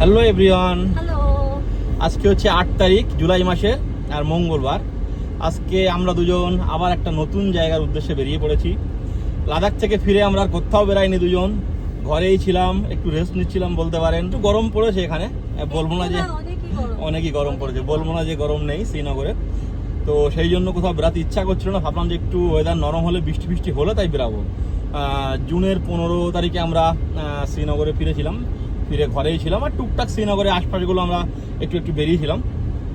Hello everyone আজকে হচ্ছে আট তারিখ জুলাই মাসের আর মঙ্গলবার। আজকে আমরা দুজন আবার একটা নতুন জায়গার উদ্দেশ্যে বেরিয়ে পড়েছি। লাদাখ থেকে ফিরে আমরা আর কোথাও বেরাইনি দুজন। ঘরেই ছিলাম একটু রেস্ট নিচ্ছিলাম বলতে পারেন। একটু গরম পড়েছে এখানে। বলব না যে অনেকই গরম। পড়েছে। বলব না যে গরম নেই শ্রীনগরে। তো সেই জন্য কোথাও বেরাতে ইচ্ছা করছিল না। ভাবলাম যে একটু ওয়েদার নরম হলে বৃষ্টি বৃষ্টি হলে তাই বেরাবো জুনের পনেরো তারিখে আমরা শ্রীনগরে ফিরেছিলাম। ফিরে ঘরেই ছিলাম আর টুকটাক শ্রীনগরের আশপাশগুলো আমরা একটু একটু বেরিয়েছিলাম।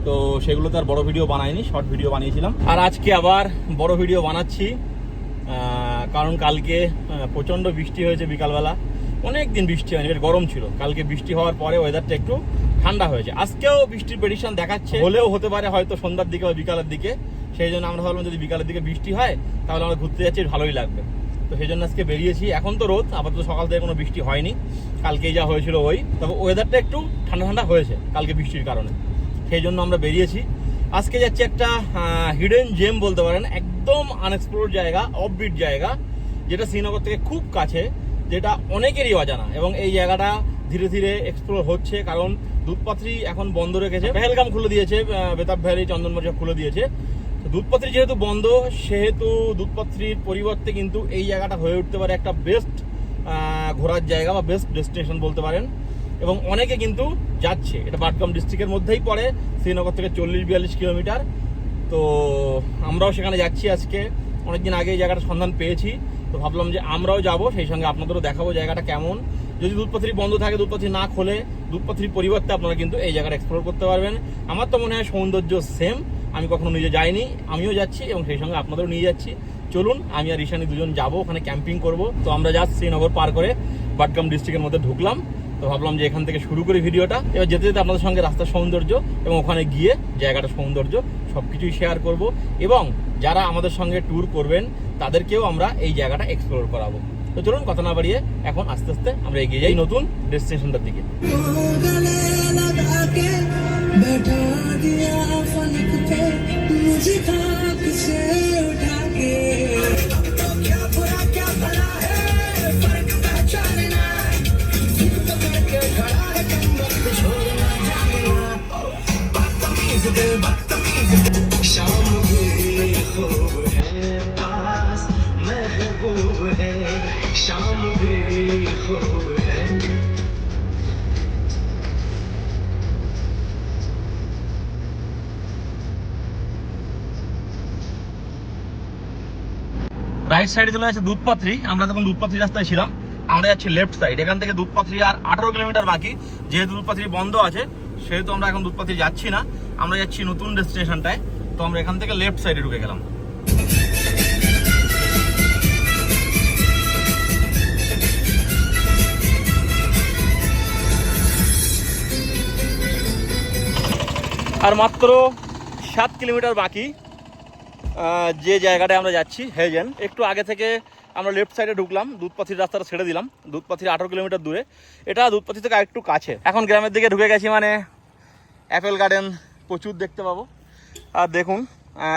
তো সেগুলো তো আর বড় ভিডিও বানাইনি, শর্ট ভিডিও বানিয়েছিলাম। আর আজকে আবার বড় ভিডিও বানাচ্ছি কারণ কালকে প্রচণ্ড বৃষ্টি হয়েছে বিকালবেলা। অনেক দিন বৃষ্টি হয়নি, বেশ গরম ছিল। কালকে বৃষ্টি হওয়ার পরে ওয়েদারটা একটু ঠান্ডা হয়েছে। আজকেও বৃষ্টির প্রেডিকশন দেখাচ্ছে। হলেও হতে পারে হয়তো সন্ধ্যার দিকে বা বিকালের দিকে। সেই জন্য আমরা ভাবলাম যদি বিকালের দিকে বৃষ্টি হয়, তাহলে আমরা ঘুরতে যাচ্ছি, ভালোই লাগবে। তো সেই জন্য আজকে বেরিয়েছি। এখন তো রোদ, আপাতত সকাল থেকে কোনো বৃষ্টি হয়নি। কালকেই যা হয়েছিল ওই। তবে ওয়েদারটা একটু ঠান্ডা ঠান্ডা হয়েছে কালকে বৃষ্টির কারণে। সেই জন্য আমরা বেরিয়েছি। আজকে যাচ্ছি একটা হিডেন জেম বলতে পারেন। একদম আনএক্সপ্লোর জায়গা অফবিট জায়গা, যেটা শ্রীনগর থেকে খুব কাছে, যেটা অনেকেরই অজানা। এবং এই জায়গাটা ধীরে ধীরে এক্সপ্লোর হচ্ছে, কারণ দুধপাত্রি এখন বন্ধ রেখেছে। পেহেলগাম খুলে দিয়েছে বেতাব ভ্যালি চন্দনমর্জা খুলে দিয়েছে। দুধপাত্রি যেহেতু বন্ধ, সেহেতু দুধপাত্রির পরিবর্তে কিন্তু এই জায়গাটা হয়ে উঠতে পারে একটা বেস্ট ঘোরার জায়গা বা বেস্ট ডেস্টিনেশন বলতে পারেন। এবং অনেকে কিন্তু যাচ্ছে, এটা বাটগাম ডিস্ট্রিক্টের মধ্যেই পড়ে, শ্রীনগর থেকে চল্লিশ বিয়াল্লিশ কিলোমিটার। তো আমরাও সেখানে যাচ্ছি আজকে, অনেকদিন আগে এই জায়গাটা সন্ধান পেয়েছি। তো ভাবলাম যে আমরাও যাব, সেই সঙ্গে আপনাদেরও দেখাবো জায়গাটা কেমন। যদি দুধপাথরি বন্ধ থাকে দুধপাথরি না খোলে দুধপাথরির পরিবর্তে আপনারা কিন্তু এই জায়গাটা এক্সপ্লোর করতে পারবেন। আমার তো মনে হয় সৌন্দর্য সেম আমি কখনো নিজে যাইনি, আমিও যাচ্ছি এবং সেই সঙ্গে আপনাদেরও নিয়ে যাচ্ছি। চলুন, আমি আর ঈশানি দুজন যাব, ওখানে ক্যাম্পিং করব। তো আমরা যাচ্ছি শ্রীনগর পার করে বাটগাম ডিস্ট্রিক্টের মধ্যে ঢুকলাম। তো ভাবলাম যে এখান থেকে শুরু করি ভিডিওটা। এবার যেতে যেতে আপনাদের সঙ্গে রাস্তার সৌন্দর্য এবং ওখানে গিয়ে জায়গাটা সৌন্দর্য সব কিছুই শেয়ার করব। এবং যারা আমাদের সঙ্গে ট্যুর করবেন, তাদেরকেও আমরা এই জায়গাটা এক্সপ্লোর করাবো। তো চলুন, কথা না বাড়িয়ে এখন আস্তে আস্তে আমরা এগিয়ে যাই নতুন ডেস্টিনেশনটার দিকে। बैठा दिया फलक पे। मुझे खाक से उठा के। রাইট সাইডে চলে আছে দুধপাত্রি আমরা তখন দুধপাত্রি রাস্তায় ছিলাম, আমরা যাচ্ছি লেফট সাইড এখান থেকে দুধপাত্রি আর আঠারো কিলোমিটার বাকি। যেহেতু দুধপাত্রি বন্ধ আছে, সেহেতু আমরা এখন দুধপাত্রি যাচ্ছি না। আমরা যাচ্ছি নতুন ডেস্টিনেশনটায়। তো আমরা এখান থেকে লেফট সাইডে ঢুকে গেলাম। আর মাত্র সাত কিলোমিটার বাকি। যে জায়গাটায় আমরা যাচ্ছি হেজেন একটু আগে থেকে আমরা লেফট সাইডে ঢুকলাম দুধপাথির রাস্তাটা ছেড়ে দিলাম দুধপাথির আঠারো কিলোমিটার দূরে। এটা দুধপাথি থেকে একটু কাছে। এখন গ্রামের দিকে ঢুকে গেছি মানে অ্যাপেল গার্ডেন প্রচুর দেখতে পাবো। আর দেখুন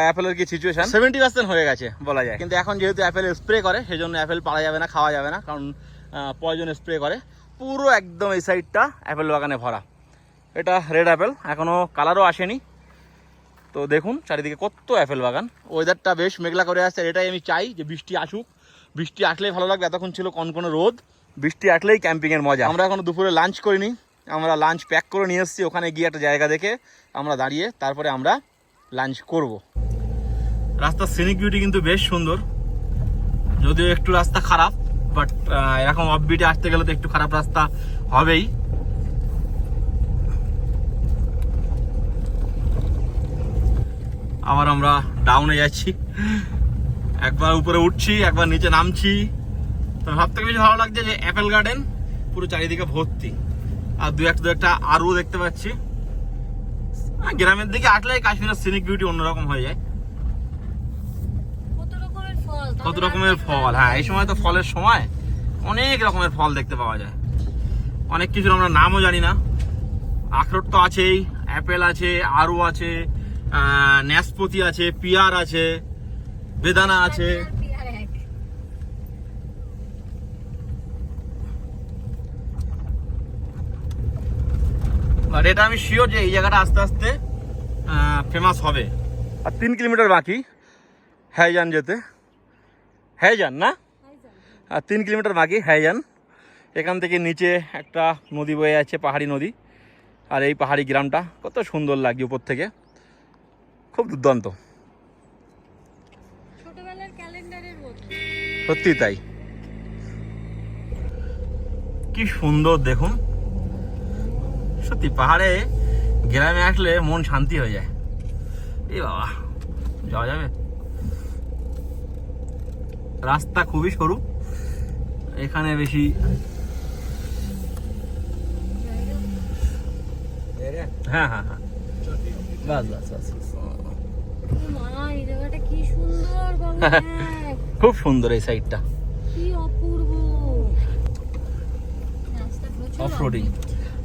অ্যাপেলের কি সিচুয়েশান সেভেন্টি পার্সেন্ট হয়ে গেছে বলা যায়। কিন্তু এখন যেহেতু অ্যাপেল স্প্রে করে সেই জন্য অ্যাপেল পাওয়া যাবে না খাওয়া যাবে না কারণ পয়জন স্প্রে করে। পুরো একদম এই সাইডটা অ্যাপেল বাগানে ভরা। এটা রেড অ্যাপেল এখনও কালারও আসেনি। তো দেখুন চারিদিকে কত অ্যাপেল বাগান। ওয়েদারটা বেশ মেঘলা করে আসছে এটাই আমি চাই যে বৃষ্টি আসুক। বৃষ্টি আসলেই ভালো লাগবে এতক্ষণ ছিল কনকনে রোদ। বৃষ্টি আসলেই ক্যাম্পিংয়ের মজা। আমরা এখনও দুপুরে লাঞ্চ করিনি আমরা লাঞ্চ প্যাক করে নিয়ে এসেছি ওখানে গিয়ে একটা জায়গা দেখে আমরা দাঁড়িয়ে তারপরে আমরা লাঞ্চ করব। রাস্তার সিনিক বিউটি কিন্তু বেশ সুন্দর। যদিও একটু রাস্তা খারাপ বাট এরকম অফবিটে আসতে গেলে তো একটু খারাপ রাস্তা হবেই। আবার আমরা ডাউনে যাচ্ছি। একবার উপরে উঠছি একবার নিচে নামছি। তো সব থেকে বেশি ভালো লাগছে যে অ্যাপেল গার্ডেন পুরো চারিদিকে ভর্তি। আর দু একটা দু একটা আরও দেখতে পাচ্ছি। গ্রামের দিকে আসলে কাশ্মীরের সিনিক বিউটি অন্যরকম হয়ে যায়। কত রকমের ফল হ্যাঁ এই সময় তো ফলের সময়। অনেক রকমের ফল দেখতে পাওয়া যায়। অনেক কিছুর আমরা নামও জানি না। আখরোট তো আছেই অ্যাপেল আছে আরও আছে ন্যাসপতি আছে, পিয়ার আছে, বেদানা আছে। আর এটা আমি শিওর যে এই জায়গাটা আস্তে আস্তে ফেমাস হবে। আর তিন কিলোমিটার বাকি হ্যাইজান যেতে। হ্যাইজান না? আর তিন কিলোমিটার বাকি হ্যাইজান এখান থেকে নিচে একটা নদী বয়ে আছে পাহাড়ি নদী। আর এই পাহাড়ি গ্রামটা, কত সুন্দর লাগছে উপর থেকে। খুব দুর্দান্ত। সত্যি তাই। কি সুন্দর দেখুন। সত্যি পাহাড়ে গ্রামে আসলে মন শান্তি হয়ে যায়। এই বাবা যাওয়া যাবে? রাস্তা খুবই সরু। এখানে বেশি হ্যাঁ হ্যাঁ হ্যাঁ। বাস বাস বাস। খুব সুন্দর এই সাইডটা কি অপূর্ব। রাস্তা প্রচুর অফ রোডিং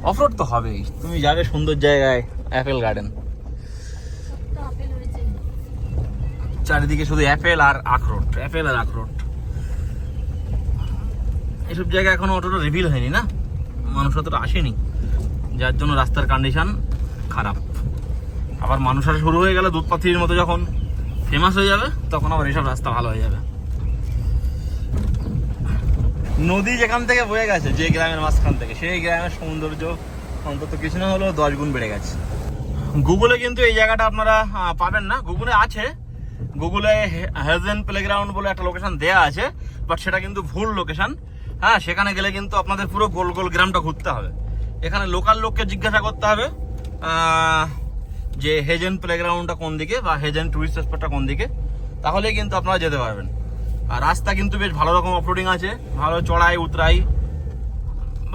অফ রোড তো হবেই। তুমি যাবে সুন্দর জায়গায় অ্যাপেল গার্ডেন চারিদিকে শুধু অ্যাপেল আর আখরোট অ্যাপেল আর আখরোট এসব জায়গায় এখনও অতটা রিভিল হয়নি না? মানুষ অতটা আসেনি। যার জন্য রাস্তার কন্ডিশন খারাপ। আবার মানুষ আসা শুরু হয়ে গেলে দুধ পাথরির মতো যখন ফেমাস হয়ে যাবে, তখন আবার এসব রাস্তা ভালো হয়ে যাবে। নদী যেখান থেকে বয়ে গেছে, যে গ্রামের মাঝখান থেকে, সেই গ্রামের সৌন্দর্য অন্তত কিছু না হলেও দশ গুণ বেড়ে গেছে। গুগলে কিন্তু এই জায়গাটা আপনারা পাবেন না। গুগলে আছে। গুগলে হেজেন প্লেগ্রাউন্ড বলে একটা লোকেশন দেয়া আছে বাট সেটা কিন্তু ভুল লোকেশন হ্যাঁ সেখানে গেলে কিন্তু আপনাদের পুরো গোল গোল গ্রামটা ঘুরতে হবে। এখানে লোকাল লোককে জিজ্ঞাসা করতে হবে। যে হেজেন প্লেগ্রাউন্ডটা কোন দিকে বা হেজেন টুরিস্ট স্পটটা কোন দিকে তাহলেই কিন্তু আপনারা যেতে পারবেন। আর রাস্তা কিন্তু বেশ ভালো রকম অফরোডিং আছে ভালো চড়াই উতরাই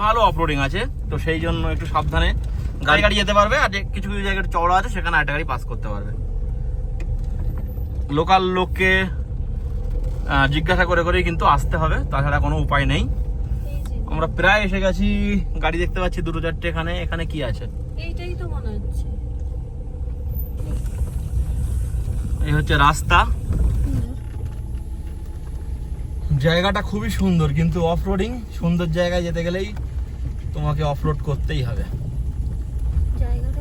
ভালো অফরোডিং আছে। তো সেই জন্য একটু সাবধানে গাড়ি গাড়ি যেতে পারবে আর কিছু কিছু জায়গায় চওড়া আছে সেখানে একটা গাড়ি পাস করতে পারবে। লোকাল লোককে জিজ্ঞাসা করে করেই কিন্তু আসতে হবে তাছাড়া কোনো উপায় নেই। আমরা প্রায় এসে গেছি গাড়ি দেখতে পাচ্ছি দুটো চারটে এখানে এখানে কি আছে? এইটাই তো মনে এই হচ্ছে রাস্তা। জায়গাটা খুবই সুন্দর কিন্তু অফ রোডিং সুন্দর জায়গায় যেতে গেলেই তোমাকে অফরোড করতেই হবে। জায়গাটা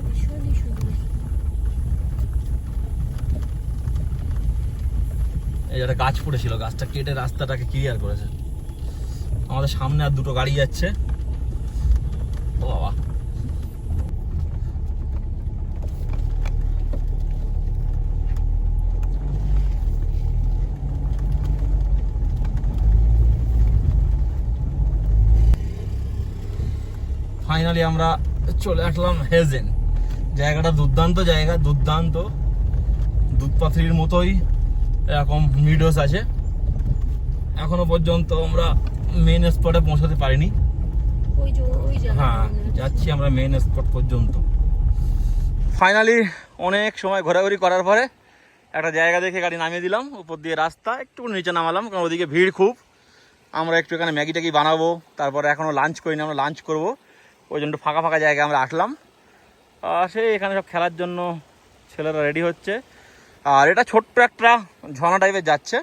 এই যে একটা গাছ পড়েছিল গাছটা কেটে রাস্তাটাকে ক্লিয়ার করেছে। আমাদের সামনে আর দুটো গাড়ি যাচ্ছে। ও বাবা। ফাইনালি আমরা চলে আসলাম হেজেন জায়গাটা দুর্দান্ত জায়গা দুর্দান্ত। দুধ পাথরির মতোই এরকম মিডোস আছে। এখনও পর্যন্ত আমরা মেন স্পটে পৌঁছাতে পারিনি। হ্যাঁ যাচ্ছি আমরা মেন স্পট পর্যন্ত। ফাইনালি অনেক সময় ঘোরাঘুরি করার পরে একটা জায়গা দেখে গাড়ি নামিয়ে দিলাম। উপর দিয়ে রাস্তা একটু নিচে নামালাম কারণ ওদিকে ভিড় খুব। আমরা একটু এখানে ম্যাগি ট্যাগি বানাবো তারপরে এখনও লাঞ্চ করিনি আমরা লাঞ্চ করব। ওই জন্য ফাঁকা ফাঁকা জায়গায় আমরা আসলাম। সেই এখানে সব খেলার জন্য ছেলেরা রেডি হচ্ছে। আর এটা ছোট্ট একটা ঝর্ণা টাইপের যাচ্ছে।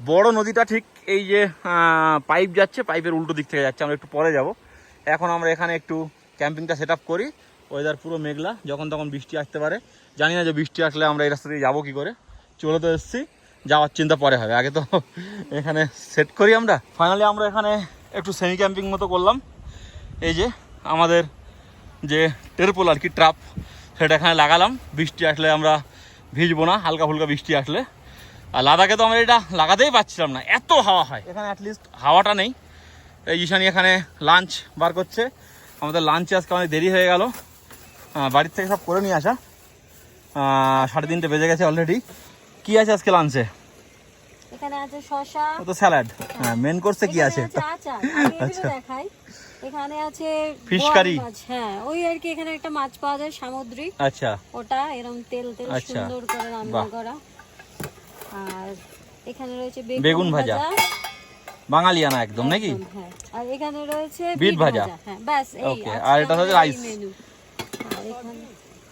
বড় নদীটা ঠিক এই যে পাইপ যাচ্ছে পাইপের উল্টো দিক থেকে যাচ্ছে। আমরা একটু পরে যাব। এখন আমরা এখানে একটু ক্যাম্পিংটা সেট করি। ওয়েদার পুরো মেঘলা, যখন তখন বৃষ্টি আসতে পারে। জানি না যে বৃষ্টি আসলে আমরা এই রাস্তা দিয়ে যাব কী করে। চলে তো এসেছি। যাওয়ার চিন্তা পরে হবে। আগে তো এখানে সেট করি আমরা। ফাইনালি আমরা এখানে একটু সেমি ক্যাম্পিং মতো করলাম। এই যে আমাদের যে টেরপোল আর কি ট্রাপ সেটা এখানে লাগালাম। বৃষ্টি আসলে আমরা ভিজবো না হালকা ফুলকা বৃষ্টি আসলে। আর লাদাখে তো আমরা এটা লাগাতেই পাচ্ছিলাম না এত হাওয়া হয়। এখানে অ্যাটলিস্ট হাওয়াটা নেই। এই ঈশানি এখানে লাঞ্চ বার করছে। আমাদের লাঞ্চে আজকে অনেক দেরি হয়ে গেল। বাড়ির থেকে সব করে নিয়ে আসা। সাড়ে তিনটে বেজে গেছে অলরেডি কি আছে আজকে লাঞ্চে এখানে আছে শশা ও তো স্যালাড হ্যাঁ মেন কোর্সে কি আছে? আচ্ছা। এখানে আছে মাছ, হ্যাঁ ওই আর কি এখানে একটা মাছ পাওয়া যায় সামুদ্রিক। আচ্ছা। ওটা এরকম তেল তেল আচ্ছা। সুন্দর করে রান্না করা। আর এখানে রয়েছে বেগুন ভাজা। বাঙালিয়ানা একদম নাকি? হ্যাঁ। আর এখানে রয়েছে বিট ভাজা। হ্যাঁ ব্যাস এই আর এটা হচ্ছে এখানে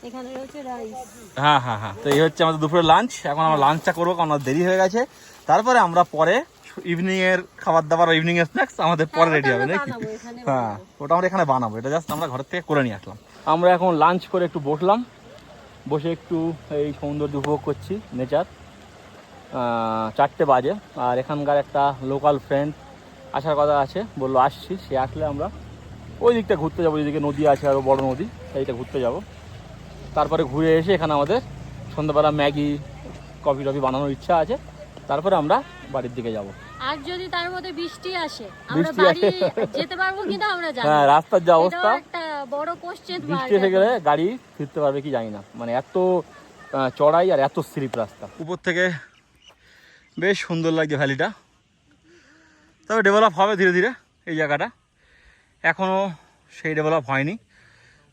এখানে রয়েছে রাইস হ্যাঁ হ্যাঁ হ্যাঁ। তো এই হচ্ছে আমাদের দুপুরের লাঞ্চ এখন আমরা লাঞ্চটা করব কারণ দেরি হয়ে গেছে। তারপরে আমরা পরে ইভিনিং এর খাবার দাবার ইভিনিং এর স্ন্যাক্স আমাদের পরে রেডি হবে নাকি? হ্যাঁ ওটা আমরা এখানে বানাবো। এটা জাস্ট আমরা ঘরের থেকে করে নিয়ে আসলাম। আমরা এখন লাঞ্চ করে একটু বসলাম। বসে একটু এই সৌন্দর্য উপভোগ করছি নেচার চারটে বাজে। আর এখানকার একটা লোকাল ফ্রেন্ড আসার কথা আছে বলল আসছি। সে আসলে আমরা ওই দিকটা ঘুরতে যাব যেদিকে নদী আছে আরও বড় নদী সেইটা ঘুরতে যাব। তারপরে ঘুরে এসে এখানে আমাদের সন্ধ্যাবেলা ম্যাগি কফি টফি বানানোর ইচ্ছা আছে। তারপরে আমরা বাড়ির দিকে যাব। আর যদি তার মধ্যে বৃষ্টি আসে আমরা বৃষ্টি বাড়ি আসে। যেতে পারব কিনা আমরা জানি হ্যাঁ রাস্তার যা অবস্থা। একটা বড় কোশ্চেন বৃষ্টি এসে গেলে গাড়ি ফিরতে পারবে কি জানি না। মানে এত চড়াই আর এত স্লিপ রাস্তা। উপর থেকে বেশ সুন্দর লাগছে ভ্যালিটা। তবে ডেভেলপ হবে ধীরে ধীরে এই জায়গাটা। এখনও সেই ডেভেলপ হয়নি।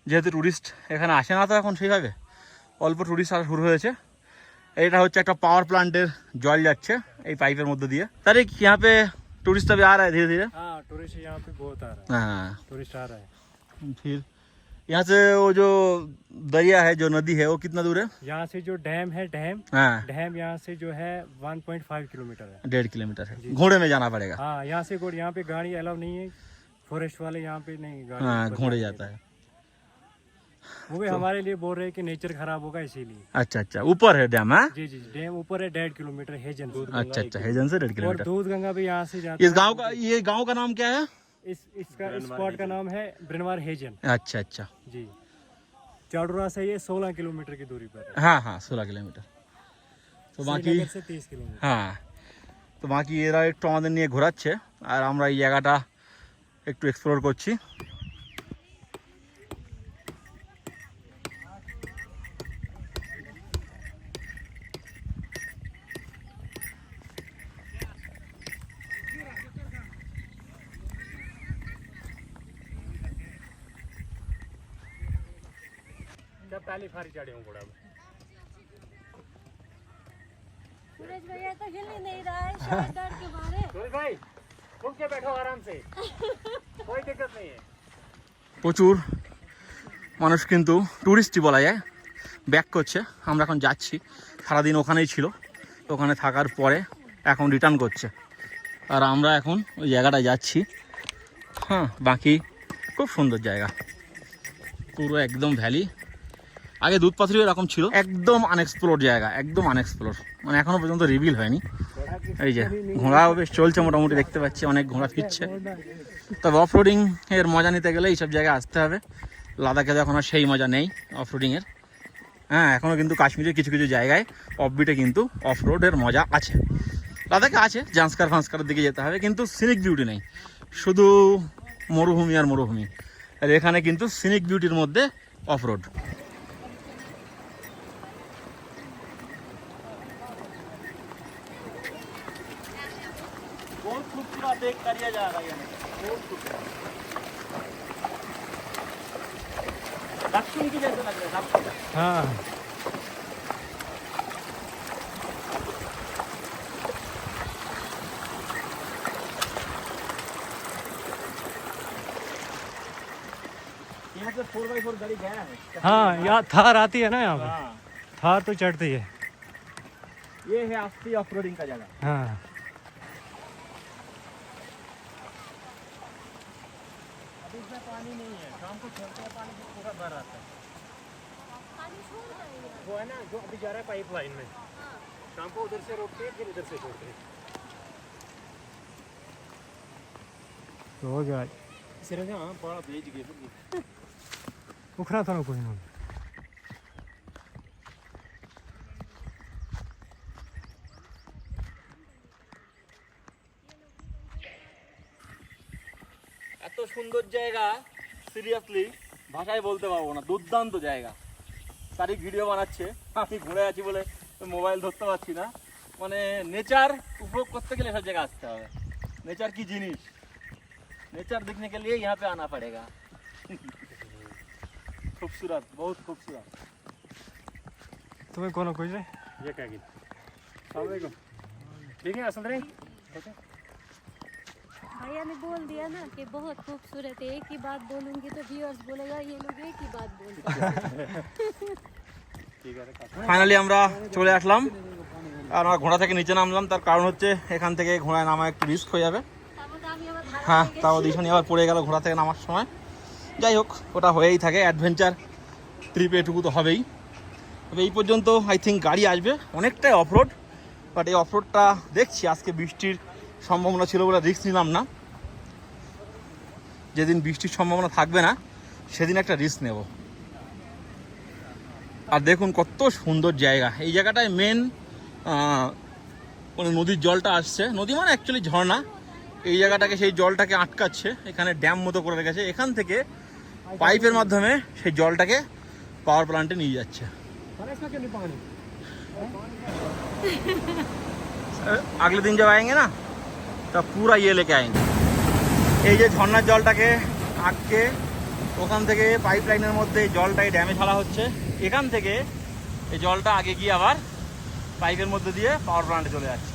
যেহেতু ট্যুরিস্ট এখানে আসে না তো এখন সেইভাবে। অল্প ট্যুরিস্ট আসা শুরু হয়েছে। এটা হচ্ছে একটা পাওয়ার প্লান্টের জল যাচ্ছে এই পাইপের মধ্যে দিয়ে তারে यहाँ पे टूरिस्ट अभी आ रहा है धीरे धीरे हाँ टूरिस्ट यहाँ पे बहुत आ रहा हाँ है टूरिस्ट आ रहा है फिर यहाँ से वो जो दरिया है जो नदी है वो कितना दूर है यहाँ से जो डैम है डैम हाँ डैम यहाँ से जो है 1.5 किलोमीटर है डेढ़ किलोमीटर है घोड़े में जाना पड़ेगा हाँ यहाँ से गोड़ यहाँ पे गाड़ी अलाउ नहीं है फॉरेस्ट वाले यहाँ पे नहीं गाड़ी हाँ ऊपर घोड़े नहीं जाता है वो भी हमारे लिए बोल रहे हैं कि नेचर खराब होगा इसीलिए अच्छा अच्छा ऊपर है डैम है जी जी डैम ऊपर है डेढ़ किलोमीटर हेजन अच्छा अच्छा हेजन से डेढ़ और किलोमीटर दूध गंगा भी यहाँ से जाता इस गांव का ये गांव का नाम क्या है है इस इसका स्पॉट का नाम है ब्रनवार हेजन अच्छा अच्छा जी चाडुरा से ये 16 किलोमीटर की दूरी पर है हाँ हाँ सोलह किलोमीटर তো বাকি श्रीनगर से 30 किलोमीटर হ্যাঁ তো বাকি এরা একটু আমাদের নিয়ে ঘোরাচ্ছে আর আমরা এই জায়গাটা একটু এক্সপ্লোর করছি जब पहली फारी चढ़े हूँ घोड़ा में सूरज भैया तो हिल ही नहीं रहा है शायद डर के मारे सूरज भाई घूम के बैठो आराम से कोई दिक्कत नहीं है প্রচুর মানুষ কিন্তু ট্যুরিস্টই বলা যায় ব্যাক করছে আমরা এখন যাচ্ছি সারাদিন ওখানেই ছিল ওখানে থাকার পরে এখন রিটার্ন করছে আর আমরা এখন ওই জায়গাটায় যাচ্ছি হ্যাঁ বাকি খুব সুন্দর জায়গা পুরো একদম ভ্যালি আগে দুধ পাথরিও এরকম ছিল। একদম আনএক্সপ্লোর জায়গা, একদম আনএক্সপ্লোর মানে এখনও পর্যন্ত রিভিল হয়নি। এই যে, ঘোড়াও বেশ চলছে মোটামুটি, দেখতে পাচ্ছি, অনেক ঘোড়া ফিরছে। তবে অফ রোডিং এর মজা নিতে গেলে এইসব জায়গায় আসতে হবে। লাদাখে তো এখন আর সেই মজা নেই অফ রোডিংয়ের হ্যাঁ এখনও কিন্তু কাশ্মীরের কিছু কিছু জায়গায় অফবিটে কিন্তু অফ রোডের মজা আছে। লাদাখে আছে জান্সকার ফান্সকারের দিকে যেতে হবে, কিন্তু সিনিক বিউটি নেই। শুধু মরুভূমি আর মরুভূমি। আর এখানে কিন্তু সিনিক বিউটির মধ্যে অফ রোড खूबसूरत एक करिया जा रहा है बहुत खूबसूरत दक्षिण की जैसे लग रहा है हाँ। यहाँ फोर बाई फोर गाड़ी गया है। हाँ यहाँ थार आती है ना यहाँ पे हाँ। थार तो चढ़ती है। ये है असली ऑफ़ रोडिंग का जगह। हाँ अभी इसमें पानी नहीं है शाम को छोड़ते हैं पानी तो पूरा भर आता है वो है ना जो अभी जा रहा है पाइप लाइन में शाम को उधर से रोकते हैं फिर इधर से छोड़ते हैं तो हो गया सिर्फ हाँ बड़ा भेज गए उखड़ा था ना कोई ना এত সুন্দর জায়গা সিরিয়াসলি ভাষায় বলতে পারবো না দুর্দান্ত জায়গা তারই ভিডিও বানাচ্ছে আমি ঘুরে আছি বলে মোবাইল ধরতে পারছি না মানে নেচার উপভোগ করতে গেলে সব জায়গায় আসতে হবে नेचर की जिनिस नेचर देखने के लिए यहाँ पे आना पड़ेगा खूबसूरत बहुत खूबसूरत तुम्हें कौन कुछ रे ये क्या गीत ठीक है असल रही भैया ने बोल दिया ना कि बहुत खूबसूरत है एक ही बात बोलूंगी तो व्यूअर्स बोलेगा ये लोग एक ही बात बोलते हैं ठीक है ফাইনালি আমরা চলে আসলাম আর আমরা ঘোড়া থেকে নিচে নামলাম তার কারণ হচ্ছে এখান থেকে ঘোড়ায় নামা একটু রিস্ক হয়ে যাবে তারপর তো আমি আবার ধাক্কা হ্যাঁ লেগে তাও গেছি। দিশানি আবার পড়ে গেল ঘোড়া থেকে নামার সময় যাই হোক ওটা হয়েই থাকে অ্যাডভেঞ্চার ট্রিপে এটুকু তো হবেই তবে এই পর্যন্ত আই থিঙ্ক গাড়ি আসবে অনেকটাই অফরোড বাট এই অফরোডটা দেখছি আজকে বৃষ্টির সম্ভাবনা ছিল বলে রিস্ক নিলাম না যেদিন বৃষ্টির সম্ভাবনা থাকবে না সেদিন একটা রিস্ক নেব আর দেখুন কত সুন্দর জায়গা এই জায়গাটায় মেন মানে নদীর জলটা আসছে নদী মানে অ্যাকচুয়ালি ঝর্ণা এই জায়গাটাকে সেই জলটাকে আটকাচ্ছে এখানে ড্যাম মতো করে রেখেছে এখান থেকে পাইপের মাধ্যমে সেই জলটাকে পাওয়ার প্ল্যান্টে নিয়ে যাচ্ছে पर इसमें क्यों नहीं पानी अगले दिन जब आएंगे ना तब पूरा ये लेके आएंगे এই যে ঝর্নার জলটাকে আটকে ওখান থেকে পাইপ লাইনের মধ্যে এই জলটাকে ড্যামে ছাড়া হচ্ছে। এখান থেকে এই জলটা আগে গিয়ে আবার পাইপের মধ্যে দিয়ে পাওয়ার প্লান্টে চলে যাচ্ছে।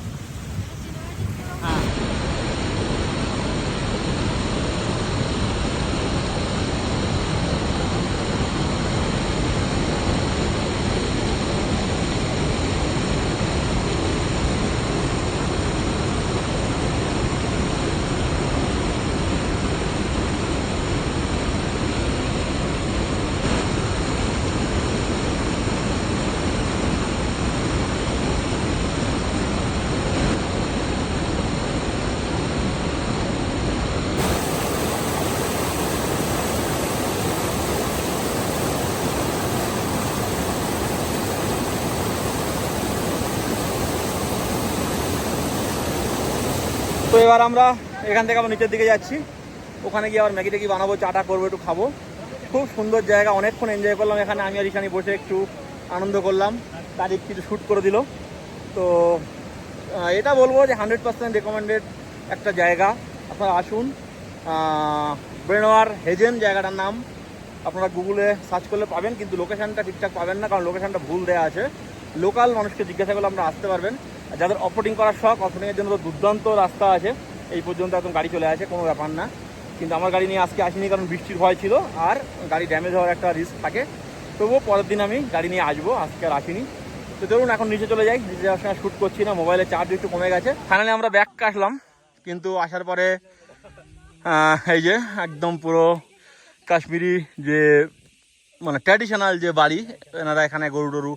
এবার আমরা এখান থেকে আবার নিচের দিকে যাচ্ছি। ওখানে গিয়ে আবার ম্যাগি ট্যাগি বানাবো, চাটা করব, একটু খাব। খুব সুন্দর জায়গা, অনেকক্ষণ এনজয় করলাম। এখানে আমি আর ইশানি বসে একটু আনন্দ করলাম। তারিখ কিছু শ্যুট করে দিল। তো এটা বলব যে হান্ড্রেড পার্সেন্ট রেকমেন্ডেড একটা জায়গা। আপনারা আসুন। ব্রেনোয়ার হেজেন জায়গাটার নাম। আপনারা গুগলে সার্চ করলে পাবেন, কিন্তু লোকেশানটা ঠিকঠাক পাবেন না, কারণ লোকেশানটা ভুল দেওয়া আছে। লোকাল মানুষকে জিজ্ঞাসা করলে আপনারা আসতে পারবেন। যাদের অফরোডিং করার শখ অফরোডিংয়ের জন্য তো দুর্দান্ত রাস্তা আছে। এই পর্যন্ত একদম গাড়ি চলে আসে, কোনো ব্যাপার না। কিন্তু আমার গাড়ি নিয়ে আজকে আসিনি কারণ বৃষ্টির ভয় ছিল, আর গাড়ি ড্যামেজ হওয়ার একটা রিস্ক থাকে। তবুও পরের দিন আমি গাড়ি নিয়ে আসব, আজকে আর আসিনি। তো ধরুন এখন নিচে চলে যাই। নিচে যাওয়ার সময় শ্যুট করছি না মোবাইলের চার্জ একটু কমে গেছে। ফাইনালি আমরা ব্যাক আসলাম, কিন্তু আসার পরে এই যে একদম পুরো কাশ্মীরি যে মানে ট্র্যাডিশনাল যে বাড়ি, এনারা এখানে গরু টরু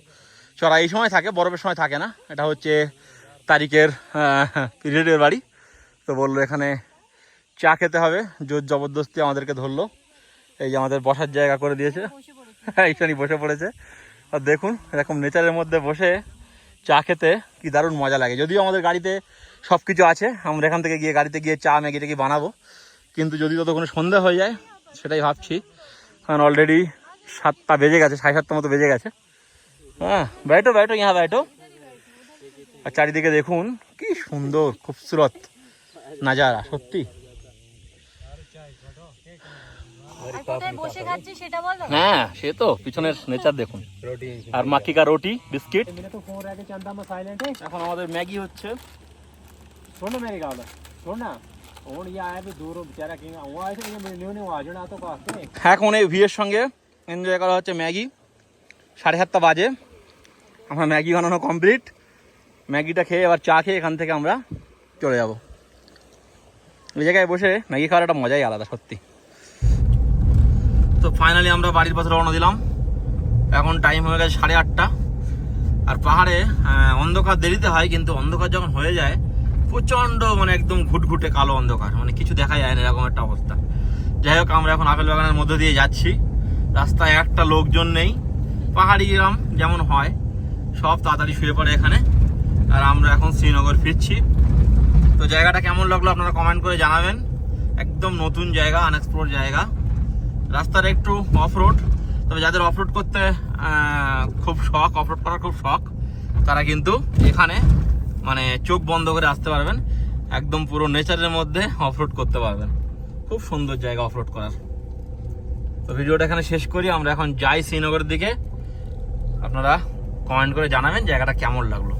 চড়া এই সময় থাকে, বরফের সময় থাকে না। এটা হচ্ছে তারিখের পিরিয়ডের বাড়ি। তো বলল এখানে চা খেতে হবে। জোর জবরদস্তি আমাদেরকে ধরলো। এই যে আমাদের বসার জায়গা করে দিয়েছে। পড়েছি এইখানে বসে পড়েছে। আর দেখুন, এরকম নেচারের মধ্যে বসে চা খেতে কি দারুণ মজা লাগে। যদিও আমাদের গাড়িতে সব কিছু আছে, আমরা এখান থেকে গিয়ে গাড়িতে গিয়ে চা, ম্যাগি, ট্যাগি বানাবো। কিন্তু যদি ততক্ষণে সন্ধ্যা হয়ে যায়, সেটাই ভাবছি। কারণ অলরেডি সাতটা বেজে গেছে, সাড়ে সাতটা মতো বেজে গেছে। হ্যাঁ ব্যাটো ব্যাটো ইহা ব্যাটো আর চারিদিকে দেখুন কি সুন্দর খুবসুরত নাজারা সত্যি। হ্যাঁ সে তো পিছনের নেচার দেখুন। আর মাকিকা রুটি বিস্কিট। এখন আমাদের ম্যাগি হচ্ছে। শোনো ম্যাগি গাওলা শোনো এখন এই ভিয়ের সঙ্গে এনজয় করা হচ্ছে ম্যাগি। সাড়ে সাতটা বাজে। আমার ম্যাগি বানানো কমপ্লিট। ম্যাগিটা খেয়ে এবার চা খেয়ে এখান থেকে আমরা চলে যাব। এই জায়গায় বসে ম্যাগি খাওয়ার একটা মজাই আলাদা, সত্যি। তো ফাইনালি আমরা বাড়ির পথে রওনা দিলাম। এখন টাইম হয়ে গেছে সাড়ে আটটা। আর পাহাড়ে অন্ধকার দেরিতে হয়, কিন্তু অন্ধকার যখন হয়ে যায়, প্রচণ্ড মানে একদম ঘুটঘুটে কালো অন্ধকার। মানে কিছু দেখা যায় না, এরকম একটা অবস্থা। যাই হোক, আমরা এখন আপেল বাগানের মধ্যে দিয়ে যাচ্ছি। রাস্তায় একটা লোকজন নেই। পাহাড়ি গ্রাম যেমন হয়। সব তাড়াতাড়ি শুয়ে পড়ে এখানে। আর আমরা এখন শ্রীনগর ফিরছি। তো জায়গাটা কেমন লাগল আপনারা কমেন্ট করে জানাবেন। একদম নতুন জায়গা আনএক্সপ্লোর জায়গা। রাস্তার একটু অফ রোড তবে যাদের অফ রোড করতে খুব শখ অফ রোড করার খুব শখ, তারা কিন্তু এখানে মানে চোখ বন্ধ করে আসতে পারবেন। একদম পুরো নেচারের মধ্যে অফ রোড করতে পারবেন। খুব সুন্দর জায়গা অফ রোড করার। তো ভিডিওটা এখানে শেষ করি। আমরা এখন যাই শ্রীনগরের দিকে। আপনারা কমেন্ট করে জানাবেন জায়গাটা কেমন লাগল।